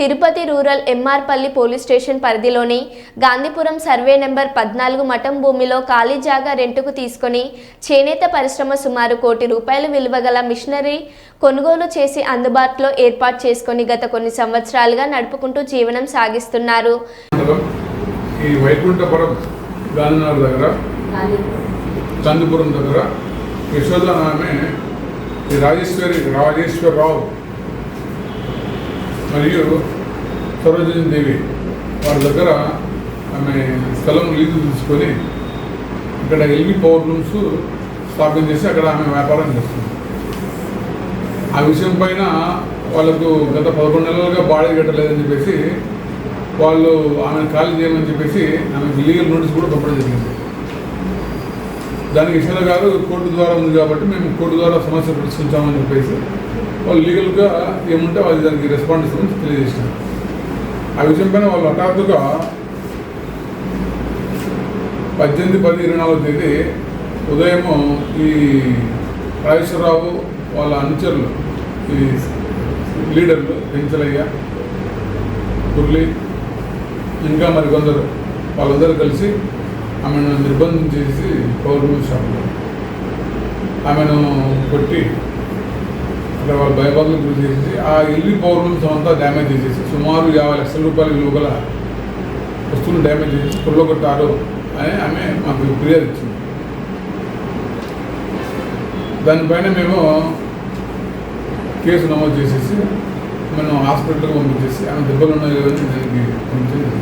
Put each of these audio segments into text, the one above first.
Tirupati rural MRPalli police station పరిధిలోని Gandhipuram survey number పద్నాలుగు మఠం భూమిలో ఖాళీ జాగా రెంటుకు తీసుకొని చేనేత పరిశ్రమ సుమారు కోటి రూపాయలు విలువ గల మిషనరీ కొనుగోలు చేసి అందుబాటులో ఏర్పాటు చేసుకొని గత కొన్ని సంవత్సరాలుగా నడుపుకుంటూ జీవనం సాగిస్తున్నారు. ఈ వైకుంఠపురం గాంధీనగర్ దగ్గర చందుపురం దగ్గర ఆమె రాజేశ్వరి రాజేశ్వరరావు మరియు సరోజిని దేవి వారి దగ్గర ఆమె స్థలం లీజు తీసుకొని ఇక్కడ ఎల్వి పవర్ రూమ్స్ స్థాపించేసి అక్కడ ఆమె వ్యాపారం చేస్తుంది. ఆ విషయం పైన వాళ్ళకు గత పదకొండు నెలలుగా బాడీ కట్టలేదని చెప్పేసి వాళ్ళు ఆమెను ఖాళీ చేయమని చెప్పేసి ఆమెకు లీగల్ నోటీస్ కూడా పంపడం జరిగింది. దానికి ఇషల గారు కోర్టు ద్వారా ఉంది కాబట్టి మేము కోర్టు ద్వారా సమస్య పరిష్కరించామని చెప్పేసి వాళ్ళు లీగల్గా ఏముంటే వాళ్ళు దానికి రెస్పాండ్ ఇస్తామని తెలియజేసినారు ఆ విషయం పైన వాళ్ళు హఠాత్తుగా పద్దెనిమిది పది ఇరవై నాలుగో తేదీ ఉదయము ఈ రాజేశ్వరరావు వాళ్ళ అనుచరులు ఈ లీడర్లు పెంచలయ్య కుర్లి ఇంకా మరికొందరు వాళ్ళందరూ కలిసి ఆమెను నిర్బంధం చేసి పౌర్ణమి షాప్లో ఆమెను కొట్టి ఇక్కడ వాళ్ళ భయబాధలకు గురి చేసి ఆ ఇల్లు పౌర్ణమి అంతా డ్యామేజ్ చేసేసి సుమారు యాభై లక్షల రూపాయల విలువ గల వస్తువులు డ్యామేజ్ చేసి కొట్టారు అని ఆమె మాకు ఫిర్యాదు ఇచ్చింది. దానిపైన మేము కేసు నమోదు చేసేసి మనం హాస్పిటల్కి పంపించేసి ఆమె దెబ్బలు ఉన్నాయి కదా అని దానికి పంపించడం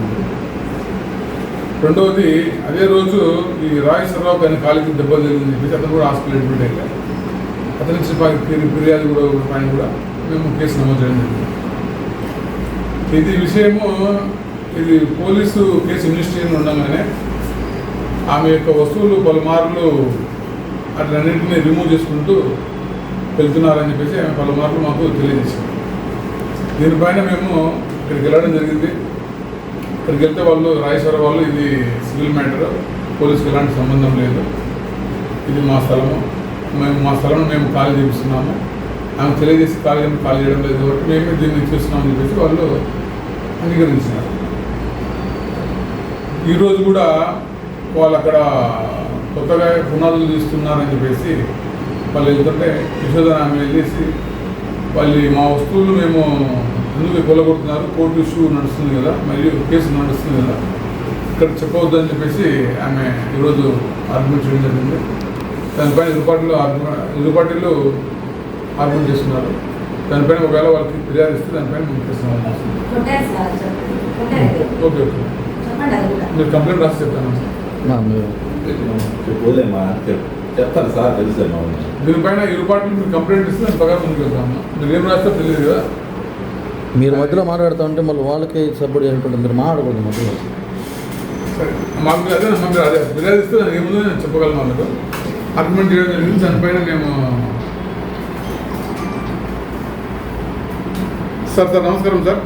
రెండవది అదే రోజు ఈ రాజేశ్వరరావు ఆయన కాలికి దెబ్బలు జరిగిందని చెప్పేసి అతను కూడా హాస్పిటల్ అడ్మిట్ అయ్యారు. అతని ఫిర్యాదు కూడా పైన కూడా మేము కేసు నమోదు చేయడం జరిగింది. ఇది విషయము ఇది పోలీసు కేసు ఇన్వెస్టిగేషన్ ఉండగానే ఆమె యొక్క వస్తువులు పలుమార్లు అట్లన్నింటినీ రిమూవ్ చేసుకుంటూ వెళ్తున్నారని చెప్పేసి ఆమె పలుమార్లు మాకు తెలియజేసింది దీనిపైన మేము ఇక్కడికి వెళ్ళడం జరిగింది. ఇక్కడికి వెళ్తే వాళ్ళు రాయేశ్వర వాళ్ళు ఇది సివిల్ మ్యాటర్ పోలీసుకి ఎలాంటి సంబంధం లేదు. ఇది మా స్థలము. మేము మా స్థలం మేము ఖాళీ చేపిస్తున్నాము. ఆమె తెలియజేసి ఖాళీ చేయడం ఖాళీ చేయడం లేదు కాబట్టి మేమే దీన్ని చూస్తున్నామని చెప్పేసి వాళ్ళు అంగీకరించినారు. ఈరోజు కూడా వాళ్ళు అక్కడ కొత్తగా పునాదులు తీస్తున్నారని చెప్పేసి వాళ్ళు వెళ్తుంటే విశోధన ఆమె వెళ్ళేసి వాళ్ళు మా వస్తువులు మేము ఎందుకు కొల్లగొడుతున్నారు? కోర్టు ఇష్యూ నడుస్తుంది కదా మరియు కేసు నడుస్తుంది కదా ఇక్కడ చెప్పవద్దని చెప్పేసి ఆమె ఈరోజు ఆర్గ్యుమెంట్ చేయడం జరిగింది. దానిపైన ఇరు పార్టీలు ఇరు పార్టీలు ఆర్గ్యుమెంట్ చేస్తున్నారు. దానిపైన ఒకవేళ వాళ్ళకి ఫిర్యాదు ఇస్తే దానిపైన ఓకే ఓకే మీరు కంప్లైంట్ రాసి చెప్తాను. చెప్తాను సార్ తెలుసేమా దీనిపైన ఇరు పార్టీలు మీరు కంప్లైంట్ ఇస్తే దాని ప్రకారం ముందుకు మీరు ఏం రాస్తే తెలియదు కదా. మీరు మధ్యలో మాట్లాడుతూ ఉంటే మళ్ళీ వాళ్ళకి సపోర్ట్ చేసుకుంటే మీరు మాట్లాడకూడదు మధ్యలో. సరే మాకు అదే మీరు అదే. ఫిర్యాదు ఇస్తే ఏముందో నేను చెప్పగలను వాళ్ళకు. ఆర్గ్యుమెంట్ చేయడం జరిగింది దానిపైన మేము సార్ సార్ నమస్కారం సార్.